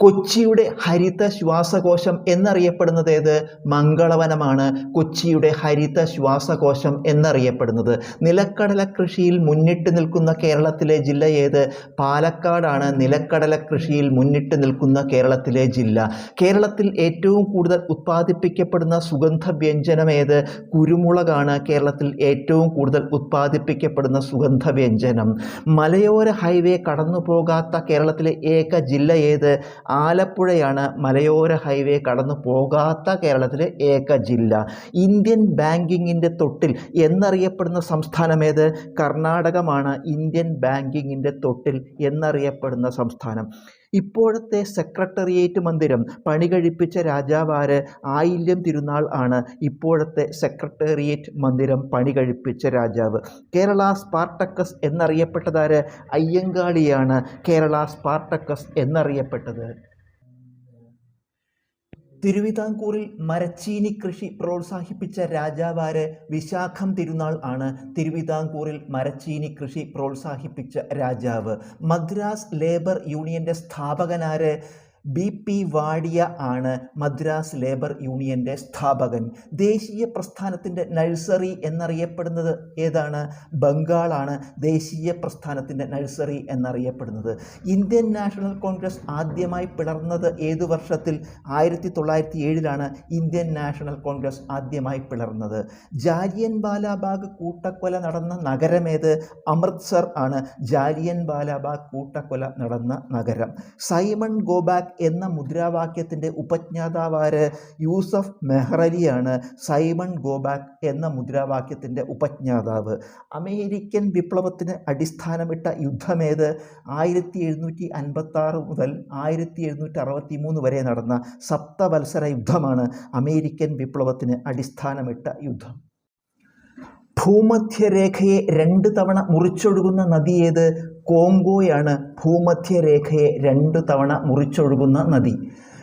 കൊച്ചിയുടെ ഹരിത ശ്വാസകോശം എന്നറിയപ്പെടുന്നത് ഏത്? മംഗളവനമാണ്. കൊച്ചിയുടെ ഹരിത ശ്വാസകോശം എന്നറിയപ്പെടുന്നത്. നിലക്കടല കൃഷിയിൽ മുന്നിട്ട് നിൽക്കുന്ന കേരളത്തിലെ ജില്ല ഏത്? പാലക്കാടാണ്. നിലക്കടല കൃഷിയിൽ മുന്നിട്ട് നിൽക്കുന്ന കേരളത്തിലെ ജില്ല. കേരളത്തിൽ ഏറ്റവും കൂടുതൽ ഉത്പാദിപ്പിക്കപ്പെടുന്ന സുഗന്ധ വ്യഞ്ജനം ഏത്? കുരുമുളകാണ് കേരളത്തിൽ ഏറ്റവും കൂടുതൽ ഉത്പാദിപ്പിക്കപ്പെടുന്ന സുഗന്ധ വ്യഞ്ജനം മലയോര ഹൈവേ കടന്നു പോകാത്ത കേരളത്തിലെ ഏക ജില്ല ഏത്? ആലപ്പുഴയാണ് മലയോര ഹൈവേ കടന്നു പോകാത്ത കേരളത്തിലെ ഏക ജില്ല. ഇന്ത്യൻ ബാങ്കിങ്ങിന്റെ തൊട്ടിൽ എന്നറിയപ്പെടുന്ന സംസ്ഥാനം ഏത്? കർണാടകമാണ് ഇന്ത്യൻ ബാങ്കിങ്ങിന്റെ തൊട്ടിൽ എന്നറിയപ്പെടുന്ന സംസ്ഥാനം. ഇപ്പോഴത്തെ സെക്രട്ടേറിയറ്റ് മന്ദിരം പണി കഴിപ്പിച്ച രാജാവാര് ആയില്യം തിരുനാൾ ആണ് ഇപ്പോഴത്തെ സെക്രട്ടേറിയറ്റ് മന്ദിരം പണി കഴിപ്പിച്ച രാജാവ്. കേരള സ്പാർട്ടക്കസ് എന്നറിയപ്പെട്ടതാര്? അയ്യങ്കാളിയാണ് കേരള സ്പാർട്ടക്കസ് എന്നറിയപ്പെട്ടത്. തിരുവിതാംകൂറിൽ മരച്ചീനി കൃഷി പ്രോത്സാഹിപ്പിച്ച രാജാവാര് വിശാഖം തിരുനാൾ ആണ് തിരുവിതാംകൂറിൽ മരച്ചീനി കൃഷി പ്രോത്സാഹിപ്പിച്ച രാജാവ്. മദ്രാസ് ലേബർ യൂണിയന്റെ സ്ഥാപകനാര് ബി പി വാഡിയ ആണ് മദ്രാസ് ലേബർ യൂണിയന്റെ സ്ഥാപകൻ. ദേശീയ പ്രസ്ഥാനത്തിന്റെ നഴ്സറി എന്നറിയപ്പെടുന്നത് ഏതാണ്? ബംഗാളാണ് ദേശീയ പ്രസ്ഥാനത്തിന്റെ നഴ്സറി എന്നറിയപ്പെടുന്നത്. ഇന്ത്യൻ നാഷണൽ കോൺഗ്രസ് ആദ്യമായി പിളർന്നത് ഏതു വർഷത്തിൽ? ആയിരത്തി തൊള്ളായിരത്തി ഏഴിലാണ് ഇന്ത്യൻ നാഷണൽ കോൺഗ്രസ് ആദ്യമായി പിളർന്നത്. ജാലിയൻ ബാലാബാഗ് കൂട്ടക്കൊല നടന്ന നഗരമേത് അമൃത്സർ ആണ് ജാലിയൻ ബാലാബാഗ് കൂട്ടക്കൊല നടന്ന നഗരം. സൈമൺ ഗോബാക്ക് എന്ന മുദ്രാവാക്യത്തിന്റെ ഉപജ്ഞാതാവാര് യൂസഫ് മെഹ്റലിയാണ് സൈമൺ ഗോബാക്ക് എന്ന മുദ്രാവാക്യത്തിന്റെ ഉപജ്ഞാതാവ്. അമേരിക്കൻ വിപ്ലവത്തിന് അടിസ്ഥാനമിട്ട യുദ്ധമേത്? ആയിരത്തി എഴുന്നൂറ്റി അൻപത്തി ആറ് മുതൽ ആയിരത്തി എഴുന്നൂറ്റി അറുപത്തി മൂന്ന് വരെ നടന്ന സപ്തവത്സര യുദ്ധമാണ് അമേരിക്കൻ വിപ്ലവത്തിന് അടിസ്ഥാനമിട്ട യുദ്ധം. ഭൂമധ്യരേഖയെ രണ്ട് തവണ മുറിച്ചൊഴുകുന്ന നദി ഏത്? കോങ്കോയാണ്. ഭൂമധ്യരേഖയെ രണ്ട് തവണ മുറിച്ചൊഴുകുന്ന നദി.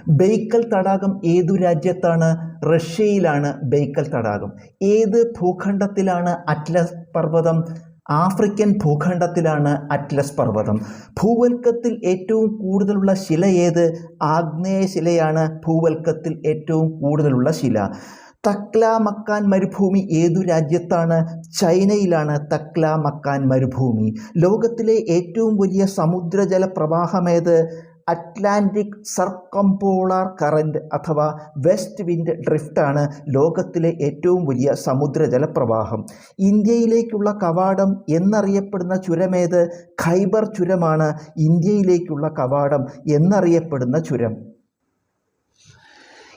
ബൈക്കൽ തടാകം ഏതു രാജ്യത്താണ്? റഷ്യയിലാണ് ബൈക്കൽ തടാകം. ഏത് ഭൂഖണ്ഡത്തിലാണ് അറ്റ്ലസ് പർവതം? ആഫ്രിക്കൻ ഭൂഖണ്ഡത്തിലാണ് അറ്റ്ലസ് പർവതം. ഭൂവൽക്കത്തിൽ ഏറ്റവും കൂടുതലുള്ള ശില ഏത്? ആഗ്നേയ ശിലയാണ് ഭൂവൽക്കത്തിൽ ഏറ്റവും കൂടുതലുള്ള ശില. തക്ല മക്കാൻ മരുഭൂമി ഏതു രാജ്യത്താണ്? ചൈനയിലാണ് തക്ല മക്കാൻ മരുഭൂമി. ലോകത്തിലെ ഏറ്റവും വലിയ സമുദ്രജല പ്രവാഹമേത്? അറ്റ്ലാന്റിക് സർക്കംപോളാർ കറന്റ് അഥവാ വെസ്റ്റ് വിൻഡ് ഡ്രിഫ്റ്റാണ് ലോകത്തിലെ ഏറ്റവും വലിയ സമുദ്രജല പ്രവാഹം. ഇന്ത്യയിലേക്കുള്ള കവാടം എന്നറിയപ്പെടുന്ന ചുരമേത്? ഖൈബർ ചുരമാണ് ഇന്ത്യയിലേക്കുള്ള കവാടം എന്നറിയപ്പെടുന്ന ചുരം.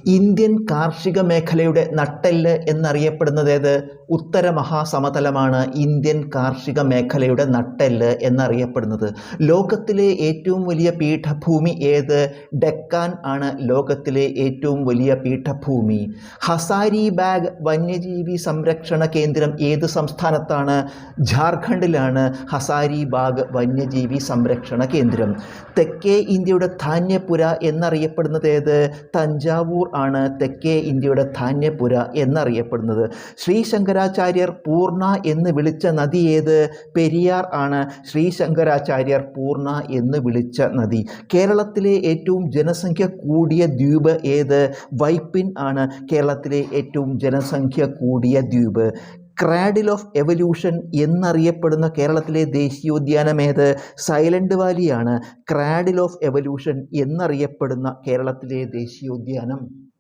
ഇന്ത്യൻ കാർഷിക മേഖലയുടെ നട്ടെല്ല് എന്നറിയപ്പെടുന്നത് ഏത്? ഉത്തര മഹാസമതലമാണ് ഇന്ത്യൻ കാർഷിക മേഖലയുടെ നട്ടെല്ല് എന്നറിയപ്പെടുന്നത്. ലോകത്തിലെ ഏറ്റവും വലിയ പീഠഭൂമി ഏത്? ഡെക്കാൻ ആണ് ലോകത്തിലെ ഏറ്റവും വലിയ പീഠഭൂമി. ഹസാരി ബാഗ് വന്യജീവി സംരക്ഷണ കേന്ദ്രം ഏത് സംസ്ഥാനത്താണ്? ജാർഖണ്ഡിലാണ് ഹസാരി ബാഗ് വന്യജീവി സംരക്ഷണ കേന്ദ്രം. തെക്കേ ഇന്ത്യയുടെ ധാന്യപുര എന്നറിയപ്പെടുന്നത് ഏത്? തഞ്ചാവൂർ ആണ് തെക്കേ ഇന്ത്യയുടെ ധാന്യപുര എന്നറിയപ്പെടുന്നത്. ശ്രീ ശങ്കരാചാര്യർ പൂർണ എന്ന് വിളിച്ച നദി ഏത്? പെരിയാർ ആണ്. ശ്രീ ശങ്കരാചാര്യർ പൂർണ എന്ന് വിളിച്ച നദി. കേരളത്തിലെ ഏറ്റവും ജനസംഖ്യ കൂടിയ ദ്വീപ് ഏത്? വൈപ്പിൻ ആണ് കേരളത്തിലെ ഏറ്റവും ജനസംഖ്യ കൂടിയ ദ്വീപ്. ക്രാഡിൽ ഓഫ് എവല്യൂഷൻ എന്നറിയപ്പെടുന്ന കേരളത്തിലെ ദേശീയോദ്യാനം ഏത്? സൈലന്റ് വാലിയാണ്. ക്രാഡിൽ ഓഫ് എവല്യൂഷൻ എന്നറിയപ്പെടുന്ന കേരളത്തിലെ ദേശീയോദ്യാനം.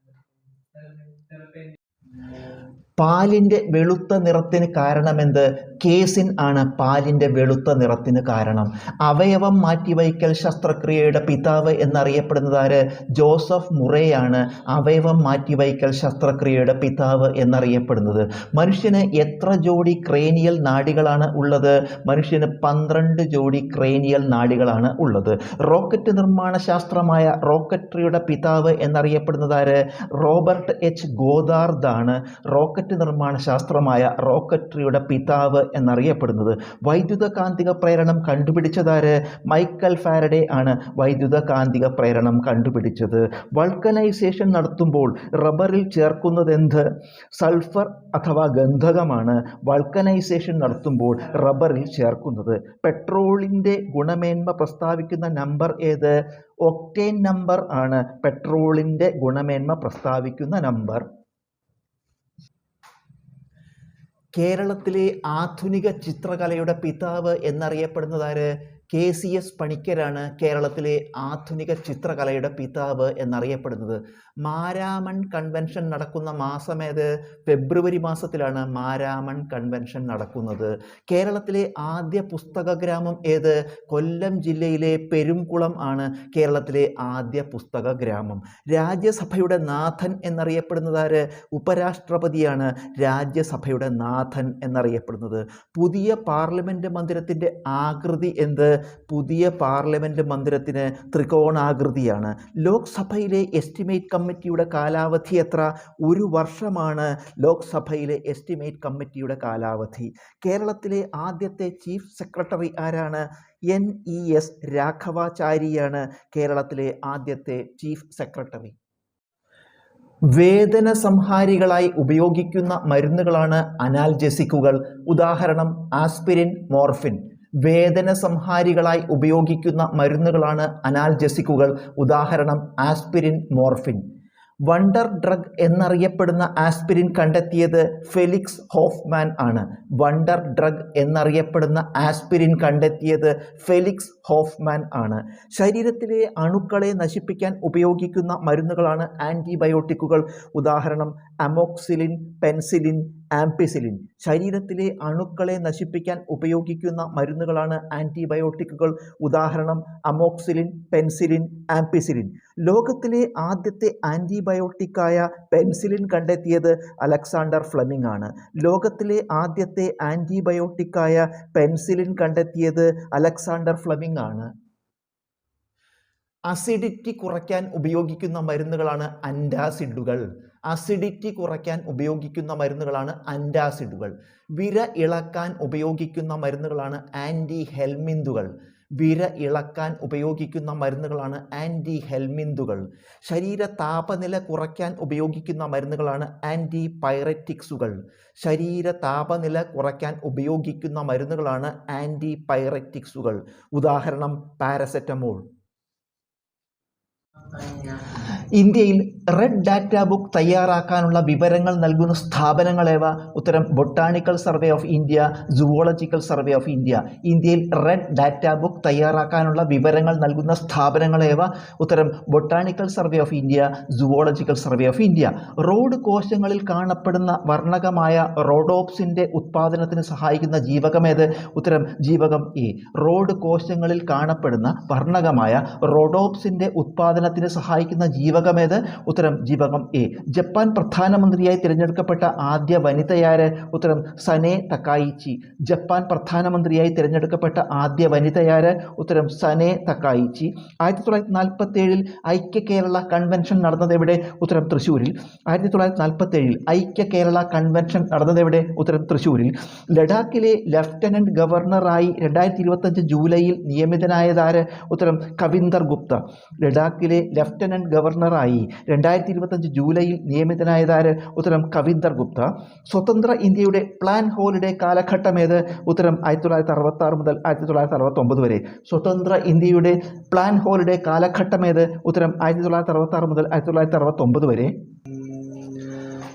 പാലിന്റെ വെളുത്ത നിറത്തിന് കാരണമെന്ത് കേസിൻ ആണ് പാലിന്റെ വെളുത്ത നിറത്തിന് കാരണം. അവയവം മാറ്റിവയ്ക്കൽ ശസ്ത്രക്രിയയുടെ പിതാവ് എന്നറിയപ്പെടുന്നത് ആര്? ജോസഫ് മുറേയാണ് അവയവം മാറ്റിവയ്ക്കൽ ശസ്ത്രക്രിയയുടെ പിതാവ് എന്നറിയപ്പെടുന്നത്. മനുഷ്യന് എത്ര ജോഡി ക്രേനിയൽ നാടികളാണ് ഉള്ളത്? മനുഷ്യന് പന്ത്രണ്ട് ജോഡി ക്രേനിയൽ നാടികളാണ് ഉള്ളത്. റോക്കറ്റ് നിർമ്മാണ ശാസ്ത്രമായ റോക്കറ്ററിയുടെ പിതാവ് എന്നറിയപ്പെടുന്നത് ആര്? Robert H ഗോദാർദാണ്. റോക്കറ്റ് നിർമ്മാണ ശാസ്ത്രമായ റോക്കറ്ററിയുടെ പിതാവ് എന്നറിയപ്പെടുന്നത്. വൈദ്യുത കാന്തിക പ്രേരണം കണ്ടുപിടിച്ചതാര്? മൈക്കൽ ഫാരഡേ ആണ് വൈദ്യുത കാന്തിക പ്രേരണം കണ്ടുപിടിച്ചത്. വൾക്കനൈസേഷൻ നടത്തുമ്പോൾ റബ്ബറിൽ ചേർക്കുന്നതെന്ത്? സൾഫർ അഥവാ ഗന്ധകമാണ് വൾക്കനൈസേഷൻ നടത്തുമ്പോൾ റബ്ബറിൽ ചേർക്കുന്നത്. പെട്രോളിന്റെ ഗുണമേന്മ പ്രസ്താവിക്കുന്ന നമ്പർ ഏത്? ഒക്ടേൻ നമ്പർ ആണ് പെട്രോളിന്റെ ഗുണമേന്മ പ്രസ്താവിക്കുന്ന നമ്പർ. കേരളത്തിലെ ആധുനിക ചിത്രകലയുടെ പിതാവ് എന്നറിയപ്പെടുന്നതാര് കെ സി എസ് പണിക്കരാണ് കേരളത്തിലെ ആധുനിക ചിത്രകലയുടെ പിതാവ് എന്നറിയപ്പെടുന്നത്. മാരാമൺ കൺവെൻഷൻ നടക്കുന്ന മാസമേത് ഫെബ്രുവരി മാസത്തിലാണ് മാരാമൺ കൺവെൻഷൻ നടക്കുന്നത്. കേരളത്തിലെ ആദ്യ പുസ്തക ഗ്രാമം ഏത്? കൊല്ലം ജില്ലയിലെ പെരുംകുളം ആണ് കേരളത്തിലെ ആദ്യ പുസ്തക ഗ്രാമം രാജ്യസഭയുടെ നാഥൻ എന്നറിയപ്പെടുന്നതാര് ഉപരാഷ്ട്രപതിയാണ് രാജ്യസഭയുടെ നാഥൻ എന്നറിയപ്പെടുന്നത്. പുതിയ പാർലമെന്റ് മന്ദിരത്തിന്റെ ആകൃതി എന്ത്? പുതിയ പാർലമെന്റ് മന്ദിരത്തിന് ത്രികോണാകൃതിയാണ്. ലോക്സഭയിലെ എസ്റ്റിമേറ്റ് കമ്മിറ്റിയുടെ കാലാവധി എത്ര? ഒരു വർഷമാണ് ലോക്സഭയിലെ എസ്റ്റിമേറ്റ് കമ്മിറ്റിയുടെ കാലാവധി. കേരളത്തിലെ ആദ്യത്തെ ചീഫ് സെക്രട്ടറി ആരാണ്? എൻ. ഇ. എസ്. രാഘവാചാരിയാണ് കേരളത്തിലെ ആദ്യത്തെ ചീഫ് സെക്രട്ടറി. വേദന സംഹാരികളായി ഉപയോഗിക്കുന്ന മരുന്നുകളാണ് അനാൽജെസിക്കുകൾ. ഉദാഹരണം ആസ്പിരിൻ മോർഫിൻ. വേദന സംഹാരികളായി ഉപയോഗിക്കുന്ന മരുന്നുകളാണ് അനാൽജസിക്കുകൾ. ഉദാഹരണം ആസ്പിരിൻ മോർഫിൻ. വണ്ടർ ഡ്രഗ് എന്നറിയപ്പെടുന്ന ആസ്പിരിൻ കണ്ടെത്തിയത് ഫെലിക്സ് ഹോഫ്മാൻ ആണ്. വണ്ടർ ഡ്രഗ് എന്നറിയപ്പെടുന്ന ആസ്പിരിൻ കണ്ടെത്തിയത് ഫെലിക്സ് ഹോഫ്മാൻ ആണ്. ശരീരത്തിലെ അണുക്കളെ നശിപ്പിക്കാൻ ഉപയോഗിക്കുന്ന മരുന്നുകളാണ് ആന്റിബയോട്ടിക്കുകൾ ഉദാഹരണം അമോക്സിലിൻ പെൻസിലിൻ ആംപിസിലിൻ. ശരീരത്തിലെ അണുക്കളെ നശിപ്പിക്കാൻ ഉപയോഗിക്കുന്ന മരുന്നുകളാണ് ആന്റിബയോട്ടിക്കുകൾ ഉദാഹരണം അമോക്സിലിൻ പെൻസിലിൻ ആംപിസിലിൻ. ലോകത്തിലെ ആദ്യത്തെ ആന്റിബയോട്ടിക്കായ പെൻസിലിൻ കണ്ടെത്തിയത് അലക്സാണ്ടർ ഫ്ലെമിംഗ് ആണ്. ലോകത്തിലെ ആദ്യത്തെ ആന്റിബയോട്ടിക്കായ പെൻസിലിൻ കണ്ടെത്തിയത് അലക്സാണ്ടർ ഫ്ലെമിംഗ് ആണ്. അസിഡിറ്റി കുറയ്ക്കാൻ ഉപയോഗിക്കുന്ന മരുന്നുകളാണ് അന്റാസിഡുകൾ അസിഡിറ്റി കുറയ്ക്കാൻ ഉപയോഗിക്കുന്ന മരുന്നുകളാണ് അന്റാസിഡുകൾ വിര ഇളക്കാൻ ഉപയോഗിക്കുന്ന മരുന്നുകളാണ് ആന്റി ഹെൽമിന്തുകൾ വിര ഇളക്കാൻ ഉപയോഗിക്കുന്ന മരുന്നുകളാണ് ആന്റി ഹെൽമിന്തുകൾ ശരീര താപനില കുറയ്ക്കാൻ ഉപയോഗിക്കുന്ന മരുന്നുകളാണ് ആന്റി പൈററ്റിക്സുകൾ ശരീര താപനില കുറയ്ക്കാൻ ഉപയോഗിക്കുന്ന മരുന്നുകളാണ് ആന്റി പൈററ്റിക്സുകൾ ഉദാഹരണം പാരസെറ്റമോൾ ഇന്ത്യയിൽ റെഡ് ഡാറ്റ ബുക്ക് തയ്യാറാക്കാനുള്ള വിവരങ്ങൾ നൽകുന്ന സ്ഥാപനങ്ങളേവ ഉത്തരം botanical survey of India zoological survey of India ഇന്ത്യയിൽ റെഡ് ഡാറ്റ ബുക്ക് തയ്യാറാക്കാനുള്ള വിവരങ്ങൾ നൽകുന്ന സ്ഥാപനങ്ങളേവ ഉത്തരം botanical survey of India zoological survey of India rod കോശങ്ങളിൽ കാണപ്പെടുന്ന വർണകമായ റോഡോപ്സിന്റെ ഉത്പാദനത്തിന് സഹായിക്കുന്ന ജീവകമേത് ഉത്തരം ജീവകം എ. റോഡ് കോശങ്ങളിൽ കാണപ്പെടുന്ന വർണകമായ റോഡോപ്സിന്റെ ഉത്പാദനത്തിന് സഹായിക്കുന്ന ജീവകമേത് ഉത്തരം ജീവകം എ. ജപ്പാൻ പ്രധാനമന്ത്രിയായി തിരഞ്ഞെടുക്കപ്പെട്ട ആദ്യ വനിതയാര് ഉത്തരം സനെ തക്കായിച്ചി. ജപ്പാൻ പ്രധാനമന്ത്രിയായി തിരഞ്ഞെടുക്കപ്പെട്ട ആദ്യ വനിതയാര് ഉത്തരം സനെ തക്കായിച്ചി. ആയിരത്തി തൊള്ളായിരത്തി ഐക്യ കേരള കൺവെൻഷൻ നടന്നത് എവിടെ? ഉത്തരം തൃശ്ശൂരിൽ ആയിരത്തി തൊള്ളായിരത്തി ഐക്യ കേരള കൺവെൻഷൻ നടന്നത് എവിടെ? ഉത്തരം തൃശ്ശൂരിൽ ലഡാക്കിലെ ലഫ്റ്റനന്റ് ഗവർണറായി രണ്ടായിരത്തി ഇരുപത്തഞ്ച് ജൂലൈയിൽ നിയമിതനായതാര് ഉത്തരം കവിന്ദർ ഗുപ്ത. ലഡാക്കിലെ ലഫ്റ്റനന്റ് ഗവർണറായി രണ്ടായിരത്തി ഇരുപത്തഞ്ച് ജൂലൈയിൽ നിയമിതനായതാര് ഉത്തരം കവിന്ദർ ഗുപ്ത. സ്വതന്ത്ര ഇന്ത്യയുടെ പ്ലാൻ ഹോളിഡേ കാലഘട്ടം ഏത്? ഉത്തരം ആയിരത്തി തൊള്ളായിരത്തി അറുപത്തി ആറ് മുതൽ ആയിരത്തി തൊള്ളായിരത്തി അറുപത്തി ഒമ്പത് വരെ. സ്വതന്ത്ര ഇന്ത്യയുടെ പ്ലാൻ ഹോളിഡേ കാലഘട്ടം ഏത്? ഉത്തരം ആയിരത്തി തൊള്ളായിരത്തി അറുപത്തി ആറ് മുതൽ ആയിരത്തി തൊള്ളായിരത്തി അറുപത്തി ഒമ്പത് വരെ.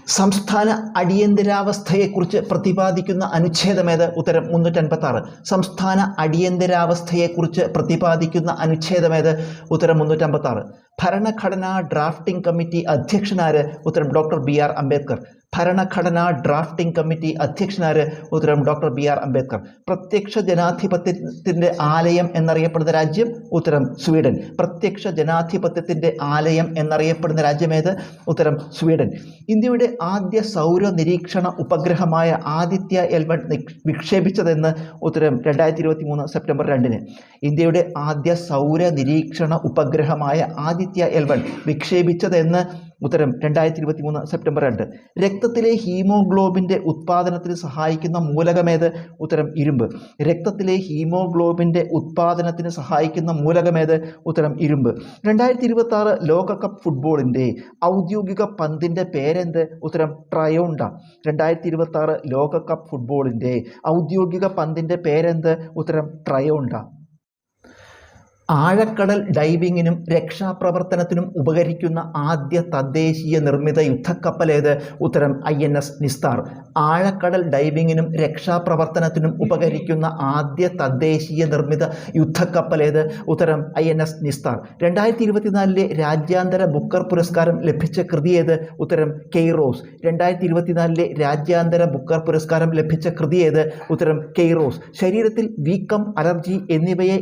സംസ്ഥാന അടിയന്തരാവസ്ഥയെക്കുറിച്ച് പ്രതിപാദിക്കുന്ന അനുച്ഛേദമേത് ഉത്തരം മുന്നൂറ്റൻപത്തി ആറ് സംസ്ഥാന അടിയന്തരാവസ്ഥയെക്കുറിച്ച് പ്രതിപാദിക്കുന്ന അനുച്ഛേദമേത് ഉത്തരം മുന്നൂറ്റമ്പത്തി ആറ് ഭരണഘടനാ ഡ്രാഫ്റ്റിംഗ് കമ്മിറ്റി അധ്യക്ഷനാര്? ഉത്തരം ഡോക്ടർ ബി ആർ അംബേദ്കർ. ഭരണഘടനാ ഡ്രാഫ്റ്റിംഗ് കമ്മിറ്റി അധ്യക്ഷനാര് ഉത്തരം ഡോക്ടർ ബി ആർ അംബേദ്കർ. പ്രത്യക്ഷ ജനാധിപത്യത്തിന്റെ ആലയം എന്നറിയപ്പെടുന്ന രാജ്യം ഉത്തരം സ്വീഡൻ. പ്രത്യക്ഷ ജനാധിപത്യത്തിന്റെ ആലയം എന്നറിയപ്പെടുന്ന രാജ്യമേത് ഉത്തരം സ്വീഡൻ. ഇന്ത്യയുടെ ആദ്യ സൗര നിരീക്ഷണ ഉപഗ്രഹമായ ആദിത്യ എൽവൺ വിക്ഷേപിച്ചതെന്ന് ഉത്തരം രണ്ടായിരത്തി ഇരുപത്തി മൂന്ന് സെപ്റ്റംബർ രണ്ടിന്. ഇന്ത്യയുടെ ആദ്യ സൗര നിരീക്ഷണ ഉപഗ്രഹമായ ആദിത്യ എൽവൺ വിക്ഷേപിച്ചതെന്ന് ഉത്തരം രണ്ടായിരത്തി ഇരുപത്തി മൂന്ന് സെപ്റ്റംബർ രണ്ട് രക്തത്തിലെ ഹീമോഗ്ലോബിന്റെ ഉത്പാദനത്തിന് സഹായിക്കുന്ന മൂലകമേത്? ഉത്തരം ഇരുമ്പ്. രക്തത്തിലെ ഹീമോഗ്ലോബിന്റെ ഉത്പാദനത്തിന് സഹായിക്കുന്ന മൂലകമേത്? ഉത്തരം ഇരുമ്പ്. രണ്ടായിരത്തി ഇരുപത്തി ആറ് ലോകകപ്പ് ഫുട്ബോളിന്റെ ഔദ്യോഗിക പന്തിന്റെ പേരെന്ത്? ഉത്തരം ട്രയോണ്ട. രണ്ടായിരത്തി ഇരുപത്തി ആറ് ലോകകപ്പ് ഫുട്ബോളിന്റെ ഔദ്യോഗിക പന്തിന്റെ പേരെന്ത്? ഉത്തരം ട്രയോണ്ട. ആഴക്കടൽ ഡൈവിങ്ങിനും രക്ഷാപ്രവർത്തനത്തിനും ഉപകരിക്കുന്ന ആദ്യ തദ്ദേശീയ നിർമ്മിത യുദ്ധക്കപ്പൽ ഏത്? ഉത്തരം ഐ എൻ എസ് നിസ്താർ. ആഴക്കടൽ ഡൈവിങ്ങിനും രക്ഷാപ്രവർത്തനത്തിനും ഉപകരിക്കുന്ന ആദ്യ തദ്ദേശീയ നിർമ്മിത യുദ്ധക്കപ്പൽ ഏത്? ഉത്തരം ഐ എൻ എസ് നിസ്താർ. രണ്ടായിരത്തി ഇരുപത്തിനാലിലെ രാജ്യാന്തര ബുക്കർ പുരസ്കാരം ലഭിച്ച കൃതി ഏത്? ഉത്തരം കെയ്റോസ്. രണ്ടായിരത്തി ഇരുപത്തിനാലിലെ രാജ്യാന്തര ബുക്കർ പുരസ്കാരം ലഭിച്ച കൃതി ഏത്? ഉത്തരം കെയ്റോസ്. ശരീരത്തിൽ വീക്കം അലർജി എന്നിവയെ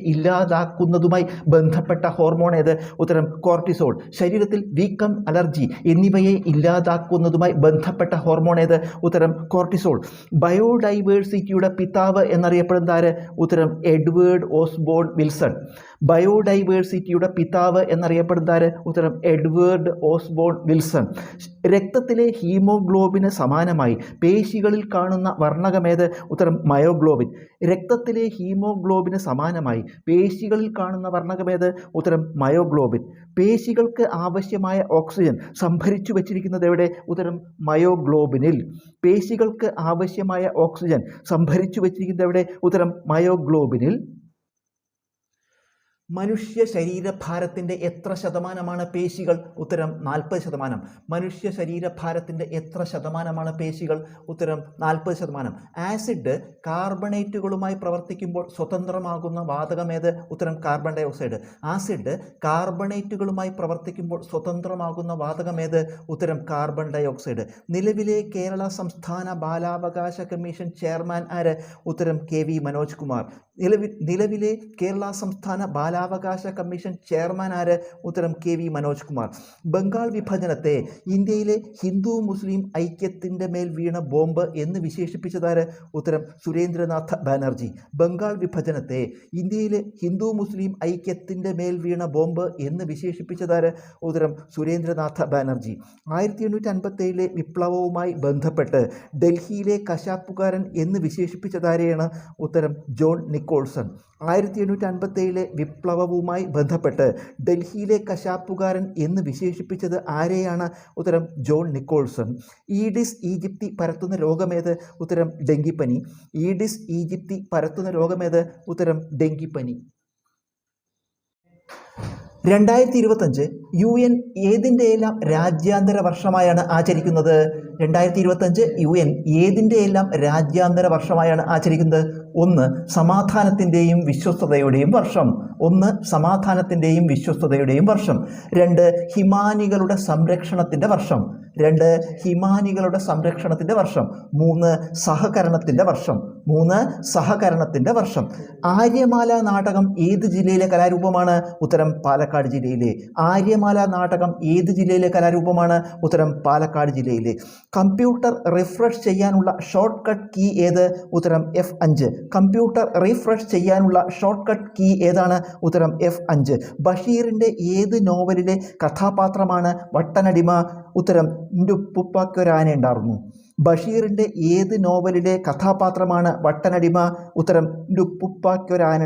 ഇല്ലാതാക്കുന്നതുമായി ബന്ധപ്പെട്ട ഹോർമോൺ ഏത്? ഉത്തരം കോർട്ടിസോൾ. ശരീരത്തിൽ വീക്കം അലർജി എന്നിവയെ ഇല്ലാതാക്കുന്നതുമായി ബന്ധപ്പെട്ട ഹോർമോൺ ഏത്? ഉത്തരം കോർട്ടിസോൾ. ബയോഡൈവേഴ്സിറ്റിയുടെ പിതാവ് എന്നറിയപ്പെടുന്ന ആര്? ഉത്തരം എഡ്വേർഡ് ഓസ്ബോൺ വിൽസൺ. ബയോഡൈവേഴ്സിറ്റിയുടെ പിതാവ് എന്നറിയപ്പെടുന്ന ഉത്തരം എഡ്വേർഡ് ഓസ്ബോൺ വിൽസൺ. രക്തത്തിലെ ഹീമോഗ്ലോബിന് സമാനമായി. പേശികളിൽ കാണുന്ന വർണകമേത് ഉത്തരം മയോഗ്ലോബിൻ. രക്തത്തിലെ ഹീമോഗ്ലോബിന് സമാനമായി. പേശികളിൽ കാണുന്ന വർണകമേത് ഉത്തരം മയോഗ്ലോബിൻ. പേശികൾക്ക് ആവശ്യമായ ഓക്സിജൻ സംഭരിച്ചു വച്ചിരിക്കുന്നത് എവിടെ? ഉത്തരം മയോഗ്ലോബിനിൽ. പേശികൾക്ക് ആവശ്യമായ ഓക്സിജൻ സംഭരിച്ചു വച്ചിരിക്കുന്നത് എവിടെ? ഉത്തരം മയോഗ്ലോബിനിൽ. മനുഷ്യ ശരീരഭാരത്തിന്റെ എത്ര ശതമാനമാണ് പേശികൾ? ഉത്തരം നാൽപ്പത് ശതമാനം. മനുഷ്യ ശരീരഭാരത്തിന്റെ എത്ര ശതമാനമാണ് പേശികൾ? ഉത്തരം നാൽപ്പത് ശതമാനം. ആസിഡ് കാർബണേറ്റുകളുമായി പ്രവർത്തിക്കുമ്പോൾ സ്വതന്ത്രമാകുന്ന വാതകമേത് ഉത്തരം കാർബൺ ഡൈ ഓക്സൈഡ് ആസിഡ് കാർബണേറ്റുകളുമായി പ്രവർത്തിക്കുമ്പോൾ സ്വതന്ത്രമാകുന്ന വാതകമേത് ഉത്തരം കാർബൺ ഡൈ ഓക്സൈഡ് നിലവിലെ കേരള സംസ്ഥാന ബാലാവകാശ കമ്മീഷൻ ചെയർമാൻ ആര്? ഉത്തരം കെ വി മനോജ് കുമാർ. നിലവിൽ നിലവിലെ കേരള സംസ്ഥാന ബാലാവകാശ കമ്മീഷൻ ചെയർമാൻ ആര്? ഉത്തരം കെ വി മനോജ് കുമാർ. ബംഗാൾ വിഭജനത്തെ ഇന്ത്യയിലെ ഹിന്ദു മുസ്ലിം ഐക്യത്തിന്റെ മേൽ വീണ ബോംബ് എന്ന് വിശേഷിപ്പിച്ചതാര് ഉത്തരം സുരേന്ദ്രനാഥ് ബാനർജി. ബംഗാൾ വിഭജനത്തെ ഇന്ത്യയിലെ ഹിന്ദു മുസ്ലിം ഐക്യത്തിന്റെ മേൽ വീണ ബോംബ് എന്ന് വിശേഷിപ്പിച്ചതാര് ഉത്തരം സുരേന്ദ്രനാഥ് ബാനർജി. ആയിരത്തി എണ്ണൂറ്റി അൻപത്തേഴിലെ വിപ്ലവവുമായി ബന്ധപ്പെട്ട് ഡൽഹിയിലെ കശാപ്പുകാരൻ എന്ന് വിശേഷിപ്പിച്ചതാരെയാണ് ഉത്തരം ജോൺ നിക്കോൾസൺ ആയിരത്തി എണ്ണൂറ്റി അൻപത്തേഴിലെ വിപ്ലവവുമായി ബന്ധപ്പെട്ട് ഡൽഹിയിലെ കശാപ്പുകാരൻ എന്ന് വിശേഷിപ്പിച്ചത് ആരെയാണ്? ഉത്തരം ജോൺ നിക്കോൾസൺ ഈഡിസ് ഈജിപ്തി പരത്തുന്ന രോഗമേത്? ഉത്തരം ഡെങ്കിപ്പനി. ഈഡിസ് ഈജിപ്തി പരത്തുന്ന രോഗമേത്? ഉത്തരം ഡെങ്കിപ്പനി. രണ്ടായിരത്തി ഇരുപത്തഞ്ച് യു എൻ ഏതിന്റെയെല്ലാം രാജ്യാന്തര വർഷമായാണ് ആചരിക്കുന്നത്? രണ്ടായിരത്തി ഇരുപത്തഞ്ച് യു എൻ ഏതിന്റെയെല്ലാം രാജ്യാന്തര വർഷമായാണ് ആചരിക്കുന്നത്? ഒന്ന് സമാധാനത്തിന്റെയും വിശ്വസ്തതയുടെയും വർഷം. ഒന്ന് സമാധാനത്തിന്റെയും വിശ്വസ്തതയുടെയും വർഷം. രണ്ട് ഹിമാനികളുടെ സംരക്ഷണത്തിന്റെ വർഷം. രണ്ട് ഹിമാനികളുടെ സംരക്ഷണത്തിന്റെ വർഷം. മൂന്ന് സഹകരണത്തിന്റെ വർഷം. മൂന്ന് സഹകരണത്തിന്റെ വർഷം. ആര്യമാല നാടകം ഏത് ജില്ലയിലെ കലാരൂപമാണ്? ഉത്തരം പാലക്കാട് ജില്ലയിലെ. ആര്യമാല നാടകം ഏത് ജില്ലയിലെ കലാരൂപമാണ്? ഉത്തരം പാലക്കാട് ജില്ലയിലെ. കമ്പ്യൂട്ടർ റിഫ്രഷ് ചെയ്യാനുള്ള ഷോർട്ട് കട്ട് കീ ഏത്? ഉത്തരം എഫ് അഞ്ച്. കമ്പ്യൂട്ടർ റിഫ്രഷ് ചെയ്യാനുള്ള ഷോർട്ട് കട്ട് കീ ഏതാണ്? ഉത്തരം എഫ് അഞ്ച്. ബഷീറിന്റെ ഏത് നോവലിലെ കഥാപാത്രമാണ് വട്ടനടിമ? ഉത്തരം എന്റെ ഉപ്പുപ്പാക്കൊരാന ഉണ്ടായിരുന്നു ബഷീറിന്റെ ഏത് നോവലിലെ കഥാപാത്രമാണ് വട്ടനടിമ? ഉത്തരം ഉപ്പുപ്പാക്കൊരാന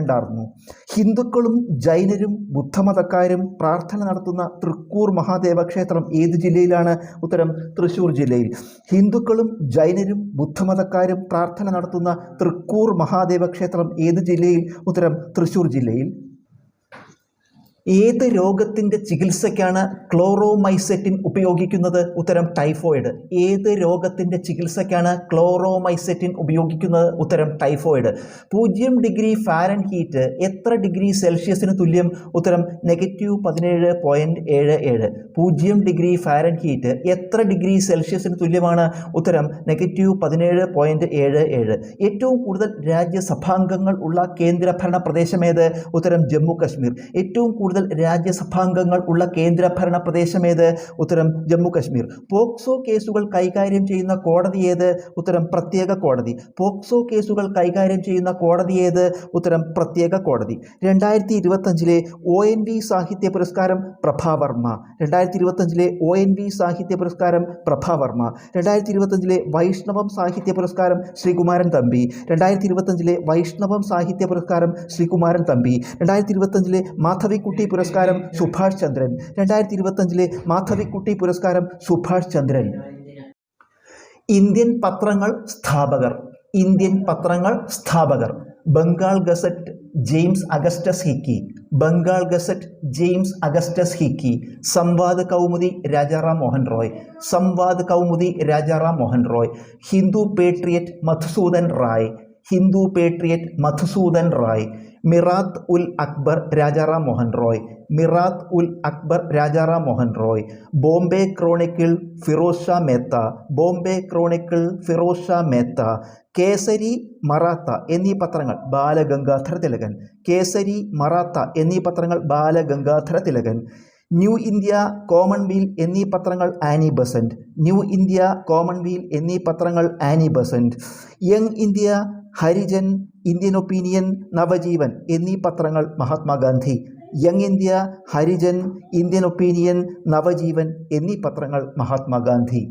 ഹിന്ദുക്കളും ജൈനരും ബുദ്ധമതക്കാരും പ്രാർത്ഥന നടത്തുന്ന തൃക്കൂർ മഹാദേവ ക്ഷേത്രം ഏത് ജില്ലയിലാണ്? ഉത്തരം തൃശ്ശൂർ ജില്ലയിൽ. ഹിന്ദുക്കളും ജൈനരും ബുദ്ധമതക്കാരും പ്രാർത്ഥന നടത്തുന്ന തൃക്കൂർ മഹാദേവ ക്ഷേത്രം ഏത് ജില്ലയിൽ? ഉത്തരം തൃശ്ശൂർ ജില്ലയിൽ. ഏത് രോഗത്തിന്റെ ചികിത്സയ്ക്കാണ് ക്ലോറോമൈസെറ്റിൻ ഉപയോഗിക്കുന്നത്? ഉത്തരം ടൈഫോയിഡ്. ഏത് രോഗത്തിന്റെ ചികിത്സയ്ക്കാണ് ക്ലോറോമൈസെറ്റിൻ ഉപയോഗിക്കുന്നത്? ഉത്തരം ടൈഫോയിഡ്. പൂജ്യം ഡിഗ്രി ഫാരൻ ഹീറ്റ് എത്ര ഡിഗ്രി സെൽഷ്യസിന് തുല്യം? ഉത്തരം നെഗറ്റീവ് പതിനേഴ് പോയിന്റ് ഏഴ് ഏഴ്. പൂജ്യം ഡിഗ്രി ഫാരൻ ഹീറ്റ് എത്ര ഡിഗ്രി സെൽഷ്യസിന് തുല്യമാണ്? ഉത്തരം നെഗറ്റീവ് പതിനേഴ് പോയിന്റ് ഏഴ് ഏഴ്. ഏറ്റവും കൂടുതൽ രാജ്യസഭാംഗങ്ങൾ ഉള്ള കേന്ദ്രഭരണ പ്രദേശമേത് ഉത്തരം ജമ്മു കശ്മീർ. ഏറ്റവും കൂടുതൽ കൂടുതൽ രാജ്യസഭാംഗങ്ങൾ ഉള്ള കേന്ദ്രഭരണ പ്രദേശം ഏത്? ഉത്തരം ജമ്മു കശ്മീർ. പോക്സോ കേസുകൾ കൈകാര്യം ചെയ്യുന്ന കോടതി ഏത്? ഉത്തരം പ്രത്യേക കോടതി. പോക്സോ കേസുകൾ കൈകാര്യം ചെയ്യുന്ന കോടതി ഏത്? ഉത്തരം പ്രത്യേക കോടതി. രണ്ടായിരത്തി ഇരുപത്തഞ്ചിലെ ഒ എൻ വി സാഹിത്യ പുരസ്കാരം പ്രഭാവർമ്മ രണ്ടായിരത്തി ഇരുപത്തഞ്ചിലെ ഒ എൻ വി സാഹിത്യ പുരസ്കാരം പ്രഭാവർമ്മ രണ്ടായിരത്തി ഇരുപത്തഞ്ചിലെ വൈഷ്ണവം സാഹിത്യ പുരസ്കാരം ശ്രീകുമാരൻ തമ്പി. രണ്ടായിരത്തി ഇരുപത്തഞ്ചിലെ വൈഷ്ണവം സാഹിത്യ പുരസ്കാരം ശ്രീകുമാരൻ തമ്പി. രണ്ടായിരത്തി ഇരുപത്തഞ്ചിലെ മാധവിക്കുട്ടി പുരസ്കാരം സുഭാഷ് ചന്ദ്രൻ. രണ്ടായിരത്തി ഇരുപത്തഞ്ചിലെ മാധവിക്കുട്ടി പുരസ്കാരം സുഭാഷ് ചന്ദ്രൻ. ഇന്ത്യൻ പത്രങ്ങൾ സ്ഥാപകർ. ഇന്ത്യൻ പത്രങ്ങൾ സ്ഥാപകർ. Bengal gazette James Augustus Hicky. Bengal gazette James Augustus Hicky. Sambad Kaumudi Rajaram Mohan Roy. Sambad Kaumudi Rajaram Mohan Roy. Hindu patriot Madhusudan Ray. Hindu patriot Madhusudan Ray. Mirat ul Akbar Rajaram Mohan Roy. Mirat ul Akbar Rajaram Mohan Roy. Bombay Chronicle Feroz Shah Mehta. Bombay Chronicle Feroz Shah Mehta. Kesari Maratha എന്നീ പത്രങ്ങൾ ബാലഗംഗാധര തിലകൻ. കേസരി മറാത്ത എന്നീ പത്രങ്ങൾ Balagangadhara Thilakan. New India common wheel എന്നീ പത്രങ്ങൾ Annie Besant. New India Common Weal എന്നീ പത്രങ്ങൾ Annie Besant. Young India Harijan Indian Opinion Navajivan എന്നീ പത്രങ്ങൾ Mahatma Gandhi Young India Harijan Indian Opinion Navajivan എന്നീ പത്രങ്ങൾ മഹാത്മാഗാന്ധി